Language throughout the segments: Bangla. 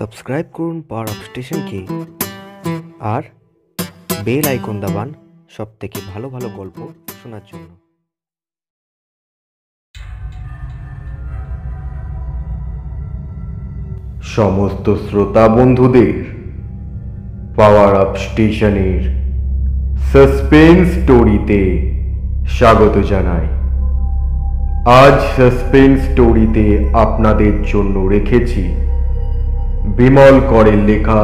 সাবস্ক্রাইব করুন পাওয়ার অফ স্টেশনকে। আর বেল আইকন দাবান সব থেকে ভালো ভালো গল্প শোনার জন্য। সমস্ত শ্রোতা বন্ধুদের পাওয়ার আপ স্টেশনের সাসপেন্স স্টোরিতে স্বাগত জানাই। আজ সাসপেন্স স্টোরিতে আপনাদের জন্য রেখেছি বিমল করের লেখা,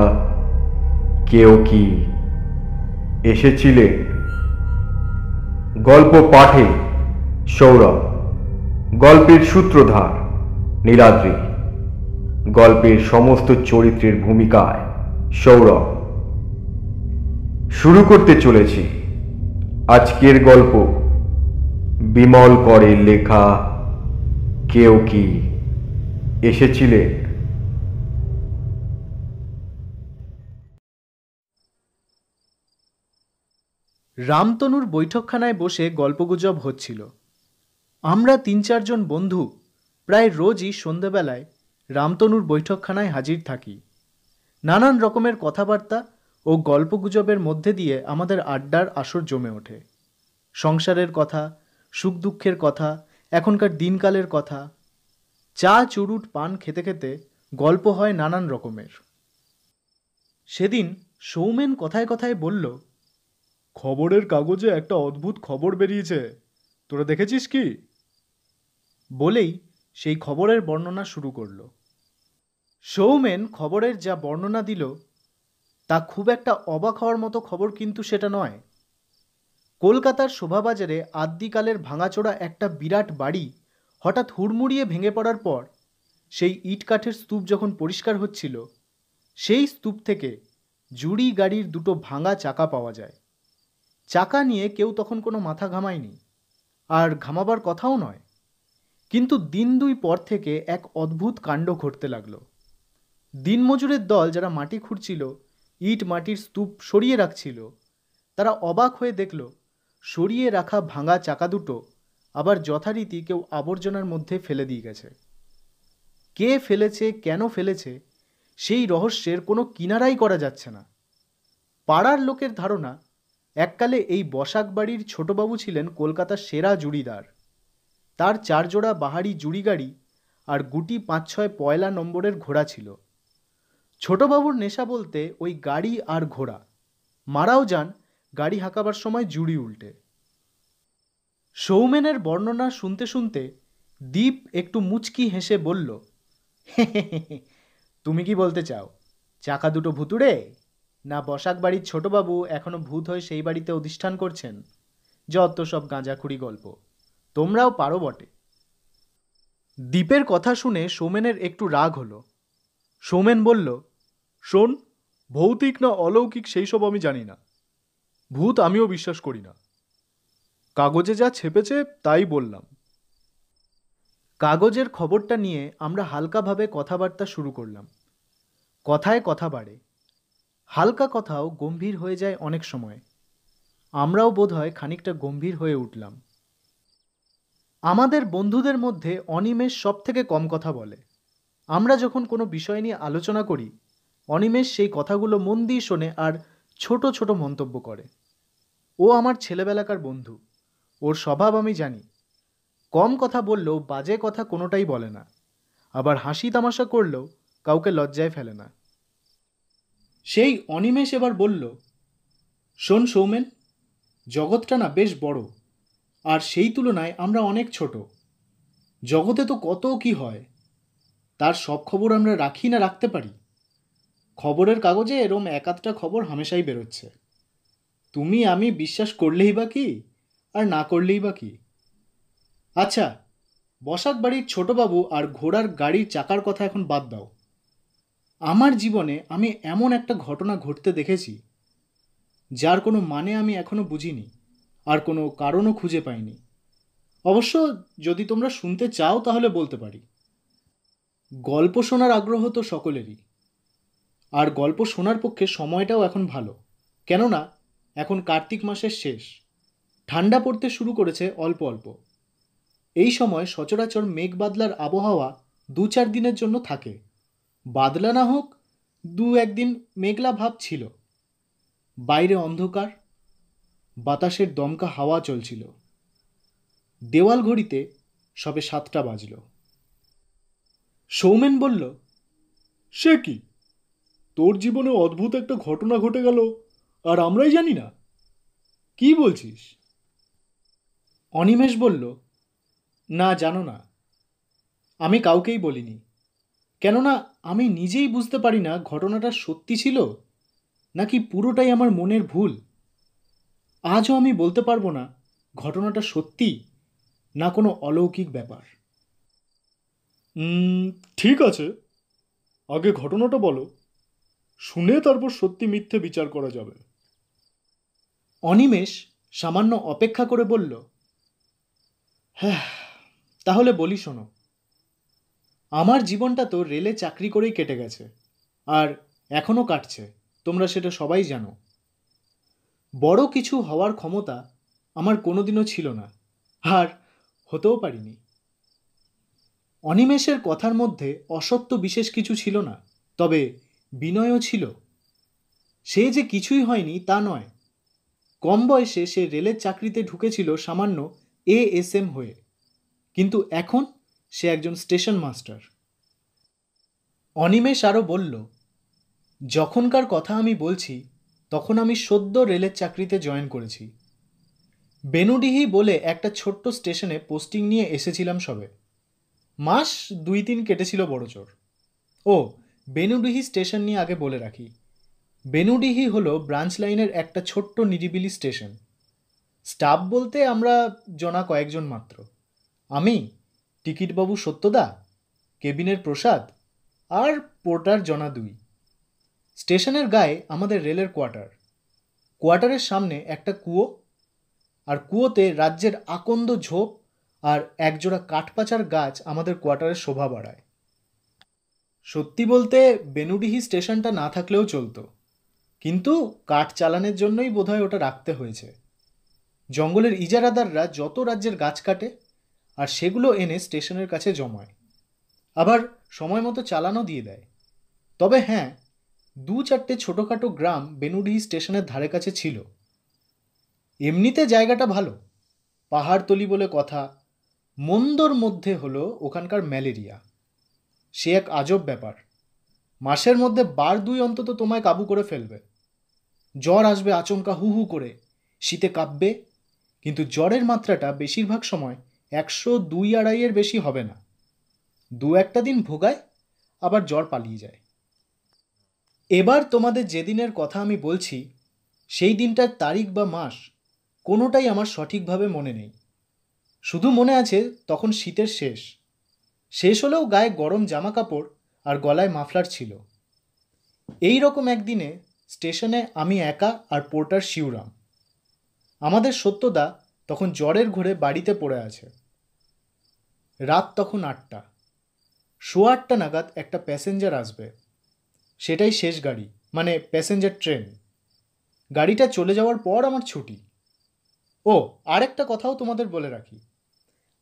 কেউ কি এসেছিলেন গল্প পাঠে সৌরভ, গল্পের সূত্রধার নীলাদ্রি, গল্পের সমস্ত চরিত্রের ভূমিকায় সৌরভ। শুরু করতে চলেছি আজকের গল্প, বিমল করের লেখা, কেউ কি এসেছিলেন রামতনুর বৈঠকখানায় বসে গল্পগুজব হচ্ছিল। আমরা তিন চারজন বন্ধু প্রায় রোজই সন্ধেবেলায় রামতনুর বৈঠকখানায় হাজির থাকি। নানান রকমের কথাবার্তা ও গল্পগুজবের মধ্যে দিয়ে আমাদের আড্ডার আসর জমে ওঠে। সংসারের কথা সুখ দুঃখের কথা, এখনকার দিনকালের কথা, চা, চুরুট, পান খেতে খেতে গল্প হয় নানান রকমের। সেদিন সৌমেন কথায় কথায় বলল খবরের কাগজে একটা অদ্ভুত খবর বেরিয়েছে। তোরা দেখেছিস কি? বলেই সেই খবরের বর্ণনা শুরু করল। সৌমেন খবরের যা বর্ণনা দিল, তা খুব একটা অবাক হওয়ার মতো খবর কিন্তু সেটা নয়। কলকাতার শোভাবাজারে আদ্যিকালের ভাঙাচোরা একটা বিরাট বাড়ি হঠাৎ হুড়মুড়িয়ে ভেঙে পড়ার পর সেই ইট কাঠের স্তূপ যখন পরিষ্কার হচ্ছিল, সেই স্তূপ থেকে জুড়ি গাড়ির দুটো ভাঙা চাকা পাওয়া যায়। চাকা নিয়ে কেউ তখন কোনো মাথা ঘামায়নি। আর ঘামাবার কথাও নয়। কিন্তু দিন দুই পর থেকে এক অদ্ভুত কাণ্ড ঘটতে লাগল। দিনমজুরের দল যারা মাটি খুঁড়ছিল, ইট মাটির স্তূপ সরিয়ে রাখছিল, তারা অবাক হয়ে দেখল, সরিয়ে রাখা ভাঙা চাকা দুটো আবার যথারীতি কেউ আবর্জনার মধ্যে ফেলে দিয়ে গেছে। কে ফেলেছে, কেন ফেলেছে, সেই রহস্যের কোনো কিনারাই করা যাচ্ছে না। পাড়ার লোকের ধারণা এককালে এই বসাক বাড়ির ছোটবাবু ছিলেন কলকাতার সেরা জুড়িদার। তার চারজোড়া বাহারি জুড়ি গাড়ি আর গুটি পাঁচ ছয় পয়লা নম্বরের ঘোড়া ছিল। ছোটবাবুর নেশা বলতে ওই গাড়ি আর ঘোড়া। মারাও যান, গাড়ি হাঁকাবার সময় জুড়ি উল্টে। সৌমেনের বর্ণনা শুনতে শুনতে দীপ একটু মুচকি হেসে বলল তুমি কি বলতে চাও? চাকা দুটো ভুতুড়ে? না বসাক বাড়ির ছোটবাবু এখনও ভূত হয়ে সেই বাড়িতে অধিষ্ঠান করছেন? যত সব গাঁজাখুড়ি গল্প। তোমরাও পারো বটে। দ্বীপের কথা শুনে সৌমেনের একটু রাগ হলো। সৌমেন বলল, শোন, ভৌতিক না অলৌকিক সেই সব আমি জানি না। ভূত আমিও বিশ্বাস করি না। কাগজে যা ছেপেছে তাই বললাম। কাগজের খবরটা নিয়ে আমরা হালকাভাবে কথাবার্তা শুরু করলাম। কথায় কথা বাড়ে। হালকা কথাও গম্ভীর হয়ে যায় অনেক সময়। আমরাও বোধহয় খানিকটা গম্ভীর হয়ে উঠলাম। আমাদের বন্ধুদের মধ্যে অনিমেষ সব থেকে কম কথা বলে। আমরা যখন কোনো বিষয় নিয়ে আলোচনা করি, অনিমেষ সেই কথাগুলো মন দিয়ে শোনে আর ছোট ছোট মন্তব্য করে। ও আমার ছেলেবেলাকার বন্ধু। ওর স্বভাব আমি জানি। কম কথা বললেও বাজে কথা কোনোটাই বলে না। আবার হাসি তামাশা করলেও কাউকে লজ্জায় ফেলে না। সেই অনিমেষ এবার বলল, শোন সৌমেন, জগৎটা না বেশ বড়, আর সেই তুলনায় আমরা অনেক ছোট। জগতে তো কত কি হয়, তার সব খবর আমরা রাখি না রাখতে পারি। খবরের কাগজে এরম এক আধটা খবর হামেশাই বেরোচ্ছে। তুমি, আমি বিশ্বাস করলেই বা কি, আর না করলেই বা কি? আচ্ছা বসাক বাড়ির ছোটবাবু আর ঘোড়ার গাড়ির চাকার কথা এখন বাদ দাও। আমার জীবনে আমি এমন একটা ঘটনা ঘটতে দেখেছি, যার কোনো মানে আমি এখনও বুঝিনি, আর কোনো কারণও খুঁজে পাইনি। অবশ্য যদি তোমরা শুনতে চাও তাহলে বলতে পারি। গল্প শোনার আগ্রহ তো সকলেরই, আর গল্প শোনার পক্ষে সময়টাও এখন ভালো। কেননা, এখন কার্তিক মাসের শেষ, ঠান্ডা পড়তে শুরু করেছে অল্প অল্প। এই সময় সচরাচর মেঘ বাদলার আবহাওয়া দু চার দিনের জন্য থাকে। বাদলা না হোক, দু একদিন মেঘলা ভাব ছিল। বাইরে অন্ধকার, বাতাসের দমকা হাওয়া চলছিল। দেওয়াল ঘড়িতে সবে সাতটা বাজল। সৌমেন বলল, সে কি? তোর জীবনে অদ্ভুত একটা ঘটনা ঘটে গেল, আর আমরাই জানি না। কি বলছিস? অনিমেষ বলল, না, জানো না। আমি কাউকেই বলিনি। কেননা আমি নিজেই বুঝতে পারি না ঘটনাটা সত্যি ছিল নাকি পুরোটাই আমার মনের ভুল। আজও আমি বলতে পারব না ঘটনাটা সত্যি না কোনো অলৌকিক ব্যাপার। ঠিক আছে। আগে ঘটনাটা বলো। শুনে তারপর সত্যি মিথ্যে বিচার করা যাবে। অনিমেষ সামান্য অপেক্ষা করে বলল হ্যাঁ তাহলে বলি শোনো। আমার জীবনটা তো রেলে চাকরি করেই কেটে গেছে, আর এখনও কাটছে, তোমরা সেটা সবাই জানো। বড় কিছু হওয়ার ক্ষমতা আমার কোনোদিনও ছিল না, আর হতেও পারিনি। অনিমেষের কথার মধ্যে অসত্য বিশেষ কিছু ছিল না, তবে বিনয়ও ছিল। সে যে কিছুই হয়নি তা নয়। কম বয়সে সে রেলের চাকরিতে ঢুকেছিল সামান্য এ এস এম হয়ে। কিন্তু এখন সে একজন স্টেশন মাস্টার। অনিমেষ আরও বলল, যখনকার কথা আমি বলছি, তখন আমি সদ্য রেলের চাকরিতে জয়েন করেছি। বেনুডিহি বলে একটা ছোট্ট স্টেশনে পোস্টিং নিয়ে এসেছিলাম সবে। মাস দুই তিন কেটেছিল বড়জোর ও, বেনুডিহি স্টেশন নিয়ে আগে বলে রাখি। বেনুডিহি হলো ব্রাঞ্চ লাইনের একটা ছোট্ট নিরিবিলি স্টেশন। স্টাফ বলতে আমরা জনা কয়েকজন মাত্র। আমি টিকিটবাবু সত্যদা, কেবিনের প্রসাদ আর পোর্টার জনা দুই। স্টেশনের গায়ে আমাদের রেলের কোয়ার্টার। কোয়ার্টারের সামনে একটা কুয়ো আর কুয়োতে রাজ্যের আকন্দ ঝোপ আর একজোড়া কাঠপাচার গাছ আমাদের কোয়ার্টারের শোভা বাড়ায়। সত্যি বলতে বেনুডিহি স্টেশনটা না থাকলেও চলতো। কিন্তু কাঠ চালানের জন্যই বোধহয় ওটা রাখতে হয়েছে। জঙ্গলের ইজারাদাররা যত রাজ্যের গাছ কাটে আর সেগুলো এনে স্টেশনের কাছে জমায়। আবার সময় মতো চালানো দিয়ে দেয়। তবে হ্যাঁ দু চারটে ছোটোখাটো গ্রাম বেনুডিহি স্টেশনের ধারে কাছে ছিল। এমনিতে জায়গাটা ভালো। পাহাড়তলি বলে কথা। মন্দর মধ্যে হলো ওখানকার ম্যালেরিয়া। সে এক আজব ব্যাপার। মাসের মধ্যে বার দুই অন্তত তোমায় কাবু করে ফেলবে। জ্বর আসবে আচমকা হু হু করে। শীতে কাঁপবে। কিন্তু জ্বরের মাত্রাটা বেশিরভাগ সময় একশো দুই আড়াইয়ের বেশি হবে না। দু একটা দিন ভোগায়, আবার জ্বর পালিয়ে যায়। এবার তোমাদের যেদিনের কথা আমি বলছি, সেই দিনটার তারিখ বা মাস কোনোটাই আমার সঠিকভাবে মনে নেই। শুধু মনে আছে, তখন শীতের শেষ। শেষ হলেও গায়ে গরম জামা কাপড় আর গলায় মাফলার ছিল। এই রকম একদিনে স্টেশনে আমি একা আর পোর্টার শিউরাম। আমাদের সত্যদা তখন জ্বরের ঘোরে বাড়িতে পড়ে আছে। রাত তখন আটটা। শো আটটা নাগাদ একটা প্যাসেঞ্জার আসবে। সেটাই শেষ গাড়ি মানে প্যাসেঞ্জার ট্রেন। গাড়িটা চলে যাওয়ার পর আমার ছুটি। ও, আরেকটা কথাও তোমাদের বলে রাখি।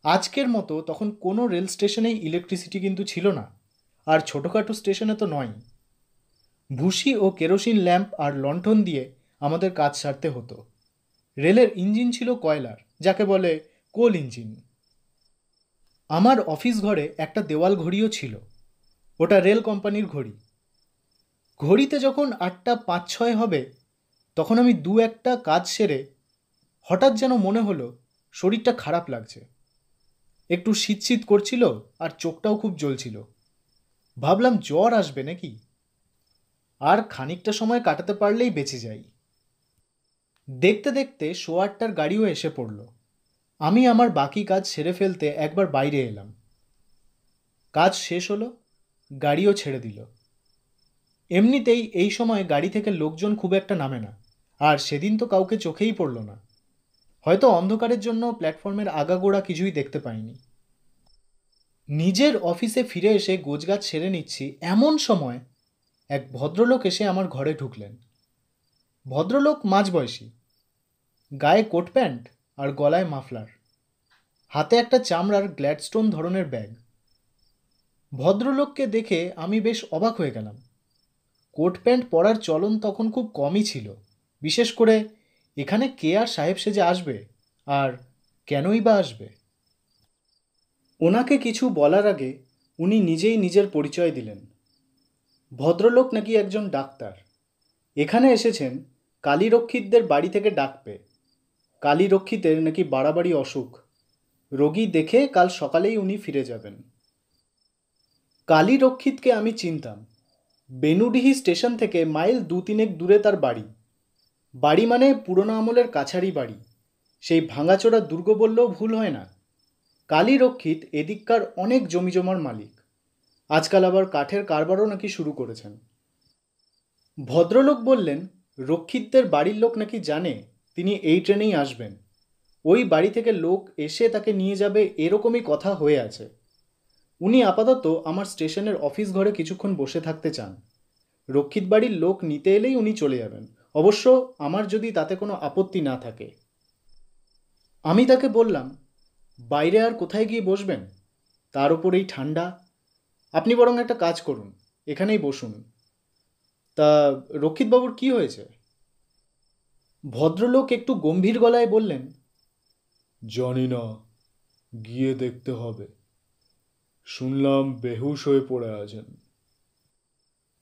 আজকের মতো তখন কোনো রেল স্টেশনেই ইলেকট্রিসিটি কিন্তু ছিল না, আর ছোটোখাটো স্টেশনে তো নয় ভুসি ও কেরোসিন ল্যাম্প আর লণ্ঠন দিয়ে আমাদের কাজ সারতে হতো। রেলের ইঞ্জিন ছিল কয়লার। যাকে বলে কোল ইঞ্জিন আমার অফিস ঘরে একটা দেওয়াল ঘড়িও ছিল। ওটা রেল কোম্পানির ঘড়ি। ঘড়িতে যখন আটটা পাঁচ ছয় হবে, তখন আমি দু একটা কাজ সেরে হঠাৎ যেন মনে হলো শরীরটা খারাপ লাগছে। একটু শীত করছিল আর চোখটাও খুব জ্বলছিল। ভাবলাম জ্বর আসবে নাকি? আর খানিকটা সময় কাটাতে পারলেই বেঁচে যাই। দেখতে দেখতে শো আটটার গাড়িও এসে পড়ল। আমি আমার বাকি কাজ সেরে ফেলতে একবার বাইরে এলাম। কাজ শেষ হলো, গাড়িও ছেড়ে দিল। এমনিতেই এই সময় গাড়ি থেকে লোকজন খুব একটা নামে না, আর সেদিন তো কাউকে চোখেই পড়ল না। হয়তো অন্ধকারের জন্য প্ল্যাটফর্মের আগাগোড়া কিছুই দেখতে পাইনি। নিজের অফিসে ফিরে এসে গোজগাছ ছেড়ে নিচ্ছি এমন সময় এক ভদ্রলোক এসে আমার ঘরে ঢুকলেন। ভদ্রলোক মাঝবয়সী। গায়ে কোট প্যান্ট আর গলায় মাফলার। হাতে একটা চামড়ার গ্ল্যাডস্টোন ধরনের ব্যাগ। ভদ্রলোককে দেখে আমি বেশ অবাক হয়ে গেলাম। কোট প্যান্ট পরার চলন তখন খুব কমই ছিল। বিশেষ করে এখানে কে আর সাহেব সেজে আসবে আর কেনই বা আসবে? ওনাকে কিছু বলার আগে উনি নিজেই নিজের পরিচয় দিলেন। ভদ্রলোক নাকি একজন ডাক্তার। এখানে এসেছেন কালীরক্ষিতদের বাড়ি থেকে ডাক পেয়ে কালীরক্ষিতের নাকি বাড়াবাড়ি অসুখ। রোগী দেখে কাল সকালেই উনি ফিরে যাবেন। কালীরক্ষিতকে আমি চিনতাম। বেনুডিহি স্টেশন থেকে মাইল দু তিনেক দূরে তার বাড়ি। বাড়ি মানে পুরনো আমলের কাছারি বাড়ি। সেই ভাঙাচোরা দুর্গ বললেও ভুল হয় না। কালীরক্ষিত এদিককার অনেক জমিজমার মালিক। আজকাল আবার কাঠের কারবারও নাকি শুরু করেছেন। ভদ্রলোক বললেন রক্ষিতদের বাড়ির লোক নাকি জানে? তিনি এই ট্রেনেই আসবেন। ওই বাড়ি থেকে লোক এসে তাকে নিয়ে যাবে এরকমই কথা হয়ে আছে। উনি আপাতত আমার স্টেশনের অফিস ঘরে কিছুক্ষণ বসে থাকতে চান। রক্ষিত বাড়ির লোক নিতে এলেই উনি চলে যাবেন। অবশ্য আমার যদি তাতে কোনো আপত্তি না থাকে। আমি তাকে বললাম, বাইরে আর কোথায় গিয়ে বসবেন? তার উপর এই ঠান্ডা আপনি বরং একটা কাজ করুন। এখানেই বসুন। তা রক্ষিতবাবুর কি হয়েছে? ভদ্রলোক একটু গম্ভীর গলায় বললেন জানি না গিয়ে দেখতে হবে। শুনলাম বেহুশ হয়ে পড়ে আছেন।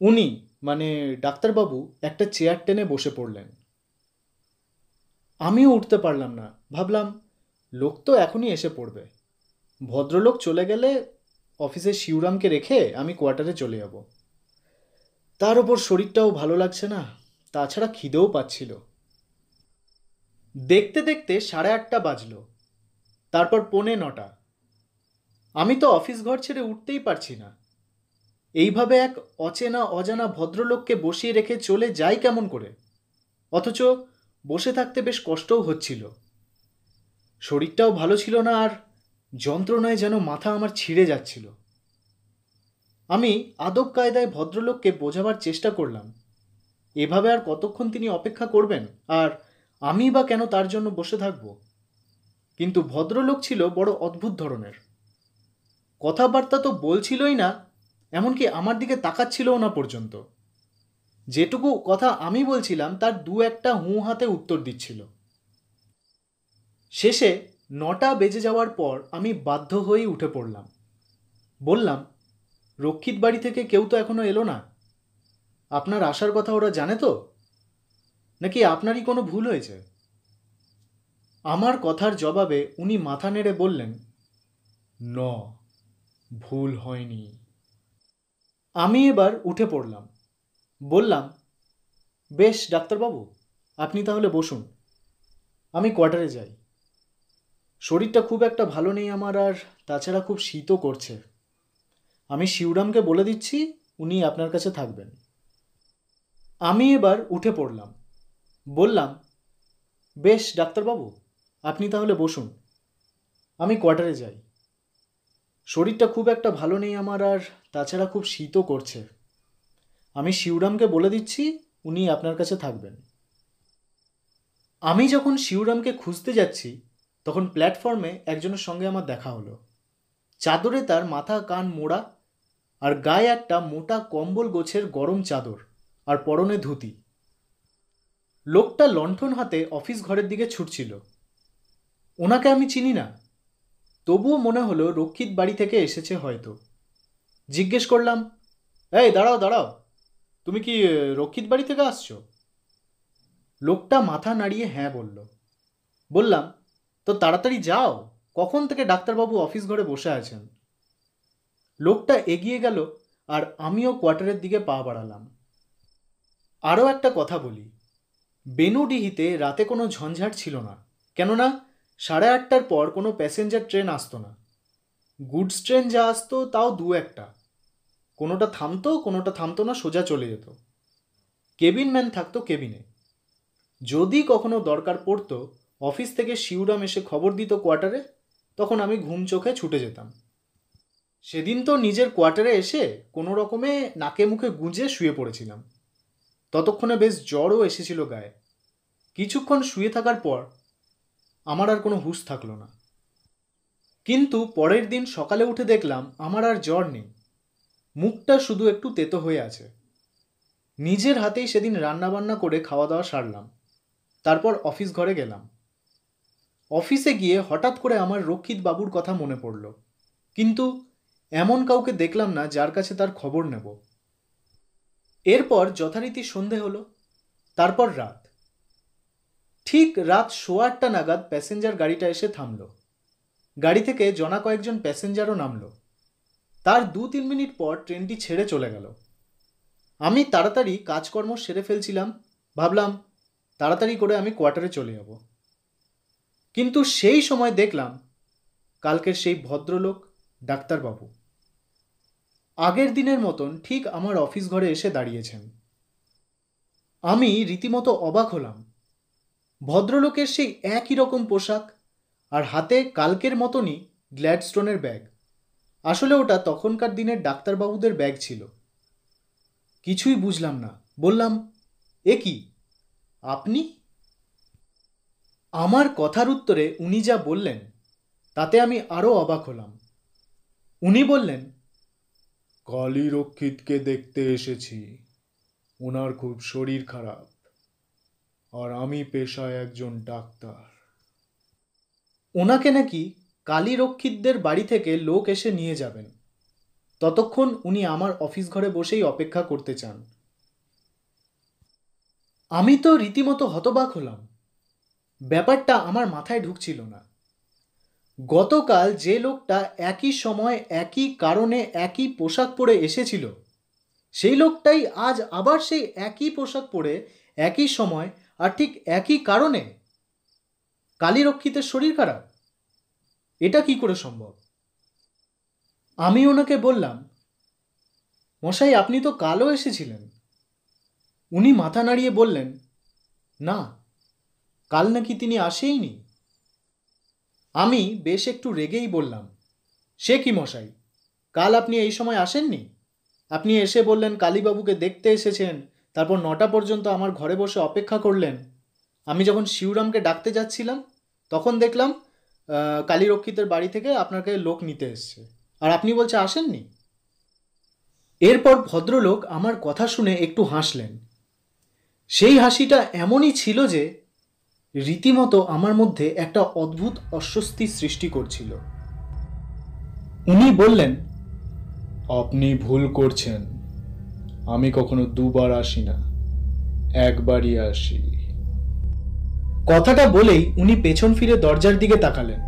উনি মানে ডাক্তারবাবু একটা চেয়ার টেনে বসে পড়লেন। আমিও উঠতে পারলাম না। ভাবলাম লোক তো এখনই এসে পড়বে। ভদ্রলোক চলে গেলে অফিসে শিউরামকে রেখে আমি কোয়ার্টারে চলে যাব। তার ওপর শরীরটাও ভালো লাগছে না, তাছাড়া খিদেও পাচ্ছিল। দেখতে দেখতে সাড়ে আটটা বাজলো, তারপর পৌনে নটা। আমি তো অফিস ঘর ছেড়ে উঠতেই পারছি না। এইভাবে এক অচেনা অজানা ভদ্রলোককে বসিয়ে রেখে চলে যাই কেমন করে? অথচ বসে থাকতে বেশ কষ্টও হচ্ছিল। শরীরটাও ভালো ছিল না আর যন্ত্রণায় যেন মাথা আমার ছিঁড়ে যাচ্ছিল। আমি আদব কায়দায় ভদ্রলোককে বোঝাবার চেষ্টা করলাম। এভাবে আর কতক্ষণ তিনি অপেক্ষা করবেন? আর আমি বা কেন তার জন্য বসে থাকব? কিন্তু ভদ্রলোক ছিল বড় অদ্ভুত ধরনের। কথাবার্তা তো বলছিলই না, এমনকি আমার দিকে তাকাচ্ছিলও না পর্যন্ত। যেটুকু কথা আমি বলছিলাম, তার দু একটা হুঁ হাতে উত্তর দিচ্ছিল। শেষে নটা বেজে যাওয়ার পর আমি বাধ্য হয়েই উঠে পড়লাম। বললাম রক্ষিত বাড়ি থেকে কেউ তো এখনও এলো না। আপনার আসার কথা ওরা জানে তো? নাকি আপনারই কোনো ভুল হয়েছে? আমার কথার জবাবে উনি মাথা নেড়ে বললেন, ন, ভুল হয়নি। আমি এবার উঠে পড়লাম। বললাম, বেশ, ডাক্তারবাবু, আপনি তাহলে বসুন। আমি কোয়ার্টারে যাই। শরীরটা খুব একটা ভালো নেই আমার আর, তাছাড়া খুব শীতও করছে। আমি শিউরামকে বলে দিচ্ছি উনি আপনার কাছে থাকবেন। আমি এবার উঠে পড়লাম। বললাম, বেশ, ডাক্তারবাবু, আপনি তাহলে বসুন। আমি কোয়ার্টারে যাই। শরীরটা খুব একটা ভালো নেই আমার আর তাছাড়া খুব শীতও করছে। আমি শিউরামকে বলে দিচ্ছি উনি আপনার কাছে থাকবেন। আমি যখন শিউরামকে খুঁজতে যাচ্ছি, তখন প্ল্যাটফর্মে একজনের সঙ্গে আমার দেখা হলো। চাদরে তার মাথা, কান, মোড়া আর গায়ে একটা মোটা কম্বল গোছের গরম চাদর আর পরনে ধুতি। লোকটা লণ্ঠন হাতে অফিস ঘরের দিকে ছুটছিল। ওনাকে আমি চিনি না। তবুও মনে হলো রক্ষিত বাড়ি থেকে এসেছে হয়তো। জিজ্ঞেস করলাম, এই, দাঁড়াও দাঁড়াও, তুমি কি রক্ষিত বাড়ি থেকে আসছো? লোকটা মাথা নাড়িয়ে হ্যাঁ বলল। বললাম, তো তাড়াতাড়ি যাও, কখন থেকে ডাক্তারবাবু অফিস ঘরে বসে আছেন? লোকটা এগিয়ে গেল আর আমিও কোয়ার্টারের দিকে পা বাড়ালাম। আরও একটা কথা বলি। বেনুডিহিতে রাতে কোনো ঝঞ্ঝাট ছিল না, কেননা সাড়ে আটটার পর কোনো প্যাসেঞ্জার ট্রেন আসতো না। গুডস ট্রেন যা আসতো তাও দু একটা। কোনোটা থামতো কোনোটা থামতো না, সোজা চলে যেত। কেবিন ম্যান থাকতো কেবিনে। যদি কখনো দরকার পড়তো, অফিস থেকে শিউরাম এসে খবর দিত কোয়ার্টারে, তখন আমি ঘুম চোখে ছুটে যেতাম। সেদিন তো নিজের কোয়ার্টারে এসে কোনো রকমে নাকে মুখে গুঁজে শুয়ে পড়েছিলাম। ততক্ষণে বেশ জ্বরও এসেছিল গায়ে। কিছুক্ষণ শুয়ে থাকার পর আমার আর কোনো হুঁশ থাকল না। কিন্তু পরের দিন সকালে উঠে দেখলাম আমার আর জ্বর নেই। মুখটা শুধু একটু তেতো হয়ে আছে। নিজের হাতেই সেদিন রান্নাবান্না করে খাওয়া দাওয়া সারলাম। তারপর অফিস ঘরে গেলাম। অফিসে গিয়ে হঠাৎ করে আমার রক্ষিত বাবুর কথা মনে পড়ল। কিন্তু এমন কাউকে দেখলাম না যার কাছে তার খবর নেব। এরপর যথারীতি সন্ধে হলো, তারপর রাত। ঠিক রাত সোয়া আটটা নাগাদ প্যাসেঞ্জার গাড়িটা এসে থামল। গাড়ি থেকে জনা কয়েকজন প্যাসেঞ্জারও নামলো। তার দু তিন মিনিট পর ট্রেনটি ছেড়ে চলে গেল। আমি তাড়াতাড়ি কাজকর্ম সেরে ফেলছিলাম, ভাবলাম, তাড়াতাড়ি করে আমি কোয়ার্টারে চলে যাব। কিন্তু সেই সময় দেখলাম, কালকের সেই ভদ্রলোক ডাক্তারবাবু। আগের দিনের মতন ঠিক আমার অফিস ঘরে এসে দাঁড়িয়েছেন। আমি রীতিমতো অবাক হলাম। ভদ্রলোকের সেই একই রকম পোশাক আর হাতে কালকের মতনই গ্ল্যাডস্টোনের ব্যাগ। আসলে ওটা তখনকার দিনের ডাক্তারবাবুদের ব্যাগ ছিল। কিছুই বুঝলাম না। বললাম, এ কি? আপনি? আমার কথার উত্তরে উনি যা বললেন, তাতে আমি আরও অবাক হলাম। উনি বললেন কালী রক্ষিতকে দেখতে এসেছি। ওনার খুব শরীর খারাপ। আর আমি পেশায় একজন ডাক্তার। ওনাকে নাকি কালী রক্ষিতদের বাড়ি থেকে লোক এসে নিয়ে যাবেন। ততক্ষণ উনি আমার অফিস ঘরে বসেই অপেক্ষা করতে চান। আমি তো রীতিমতো হতবাক হলাম। ব্যাপারটা আমার মাথায় ঢুকছিল না। গতকাল যে লোকটা একই সময় একই কারণে একই পোশাক পরে এসেছিল, সেই লোকটাই আজ আবার সেই একই পোশাক পরে একই সময় আর ঠিক একই কারণে? কালীরক্ষিতের শরীর খারাপ? এটা কি করে সম্ভব? আমি ওনাকে বললাম, মশাই, আপনি তো কালও এসেছিলেন। উনি মাথা নাড়িয়ে বললেন, না, কাল নাকি তিনি আসেইনি। আমি বেশ একটু রেগেই বললাম, সে কি মশাই? কাল আপনি এই সময় আসেননি? আপনি এসে বললেন কালীবাবুকে দেখতে এসেছেন, তারপর নটা পর্যন্ত আমার ঘরে বসে অপেক্ষা করলেন। আমি যখন শিবরামকে ডাকতে যাচ্ছিলাম, তখন দেখলাম কালীরক্ষিতের বাড়ি থেকে আপনাকে লোক নিতে এসছে। আর আপনি বলছে আসেননি? এরপর ভদ্রলোক আমার কথা শুনে একটু হাসলেন। সেই হাসিটা এমনই ছিল যে রীতিমতো আমার মধ্যে একটা অদ্ভুত অস্বস্তি সৃষ্টি করছিল। উনি বললেন, আপনি ভুল করছেন। আমি কখনো দুবার আসি না একবারই আসি। কথাটা বলেই উনি পেছন ফিরে দরজার দিকে তাকালেন।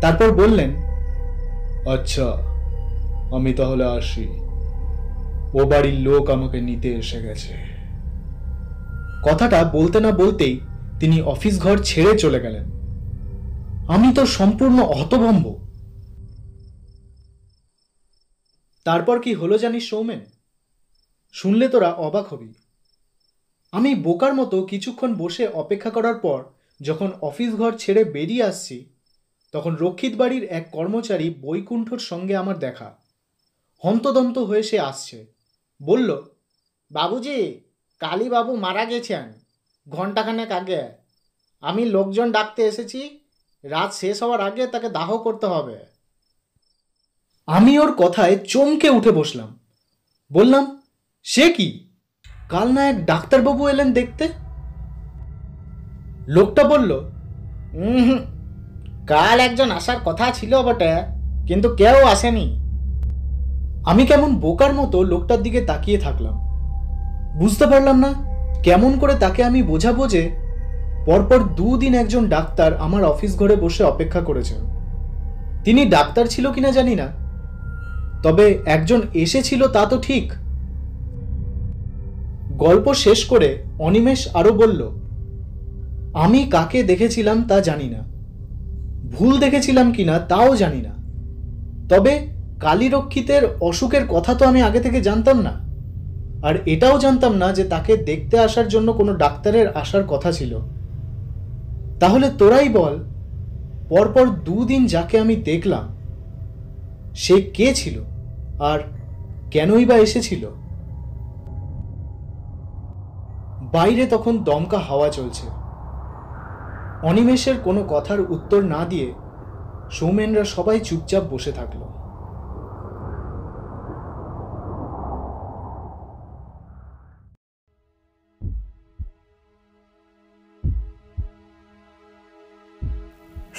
তারপর বললেন আচ্ছা আমি তাহলে আসি। ও বাড়ির লোক আমাকে নিতে এসে গেছে। কথাটা বলতে না বলতেই তিনি অফিস ঘর ছেড়ে চলে গেলেন। আমি তো সম্পূর্ণ হতভম্ব। তারপর কি হলো জানিস সৌমেন? শুনলে তোরা অবাক হবি। আমি বোকার মতো কিছুক্ষণ বসে অপেক্ষা করার পর যখন অফিস ঘর ছেড়ে বেরিয়ে আসছি, তখন রক্ষিত বাড়ির এক কর্মচারী বৈকুণ্ঠর সঙ্গে আমার দেখা। হন্তদন্ত হয়ে সে আসছে। বলল, বাবুজি, কালীবাবু মারা গেছেন। ঘন্টাখানেক আগে। আমি লোকজন ডাকতে এসেছি, রাত শেষ হওয়ার আগে তাকে দাহ করতে হবে। আমি ওর কথায় চমকে উঠে বসলাম। বললাম, সে কি? কাল না এক ডাক্তারবাবু এলেন দেখতে? লোকটা বলল, "উম কাল একজন আসার কথা ছিল বটে, কিন্তু কেউ আসেনি। আমি কেমন বোকার মতো লোকটার দিকে তাকিয়ে থাকলাম। বুঝতে পারলাম না কেমন করে তাকে আমি বোঝাবো যে পরপর দুদিন একজন ডাক্তার আমার অফিস ঘরে বসে অপেক্ষা করেছেন। তিনি ডাক্তার ছিল কিনা জানি না। তবে একজন এসেছিল তা তো ঠিক। গল্প শেষ করে অনিমেষ আরও বলল, আমি কাকে দেখেছিলাম তা জানি না। ভুল দেখেছিলাম কিনা তাও জানি না। তবে কালীরক্ষিতের অসুখের কথা তো আমি আগে থেকে জানতাম না। আর এটাও জানতাম না যে তাকে দেখতে আসার জন্য কোনো ডাক্তারের আসার কথা ছিল। তাহলে তোরাই বল, পরপর দুদিন যাকে আমি দেখলাম, সে কে ছিল আর কেনই বা এসেছিল? বাইরে তখন দমকা হাওয়া চলছে। অনিমেষের কোনো কথার উত্তর না দিয়ে সৌমেনরা সবাই চুপচাপ বসে থাকল।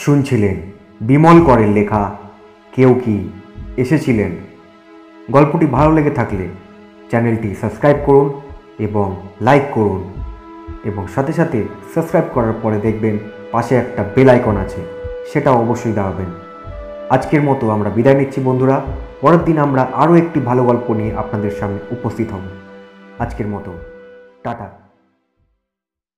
শুনছিলেন বিমল করের লেখা কেউ কি এসেছিলেন। গল্পটি ভালো লেগে থাকলে চ্যানেলটি সাবস্ক্রাইব করুন এবং লাইক করুন এবং সাথে সাথে সাবস্ক্রাইব করার পরে দেখবেন পাশে একটা বেল আইকন আছে, সেটাও অবশ্যই দাবাবেন। আজকের মতো আমরা বিদায় নিচ্ছি বন্ধুরা। পরের দিন আমরা আরও একটি ভালো গল্প নিয়ে আপনাদের সামনে উপস্থিত হব। আজকের মতো, টাটা।